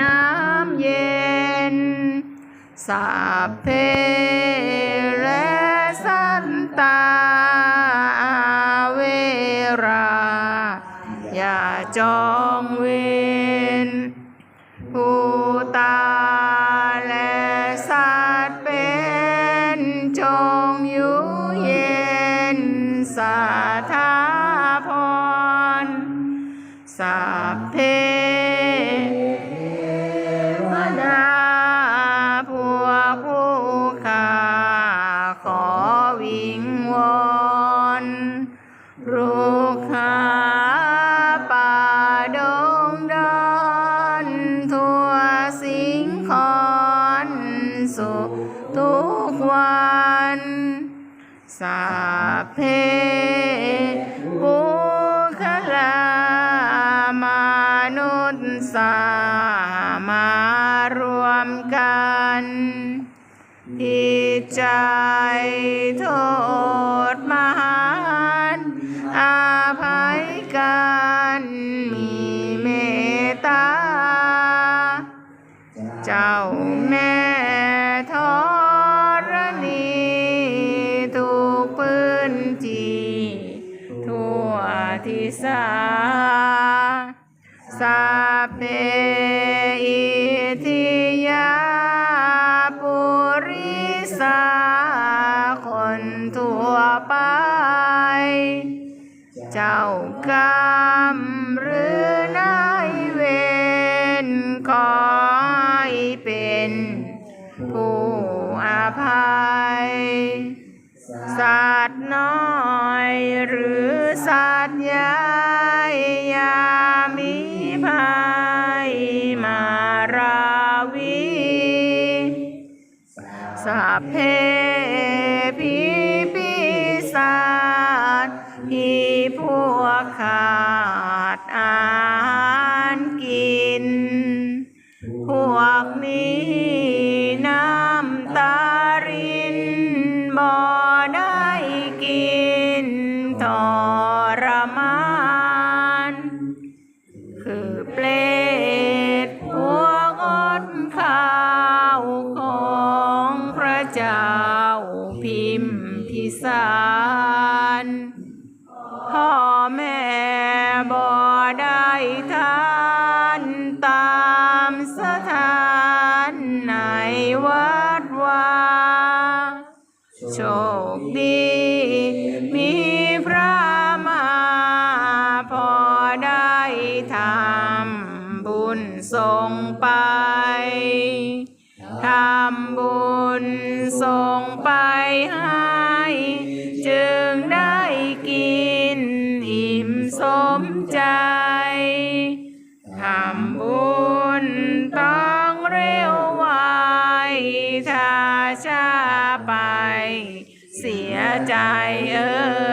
น้ำเย็น สาเพและสันตาเวรา อย่าจองเวรผู้ตาและสัตว์เป็นจงอยู่เย็นสาธาพรสัพเพ สุขทุกวันสัพเพปุคลามนุษย์สามารวมกันที่ใจโทษมหันต์อาภัยกันมีเมตตา เจ้า ทิศาสาพเพอิทิยาปุริสาคนทั่วไป เจ้ากรรมหรือนายเวรขอให้เป็นผู้อาภัย สัตว์น้อยหรือสัตว์ใหญ่ยามีภัยมาราวีสัพเพพิปิสาจที่พวกขาดอาหารกิน พวกนี้ มพิสารพ่อแม่บ่ได้ทานตามสถานในวัดวาโชคดีมีพระมาพอได้ทำบุญส่งไปทำบุญ ให้ จึงได้กินอิ่มสมใจทำบุญต้องเร็วไวถ้าช้าไป เสียใจเออ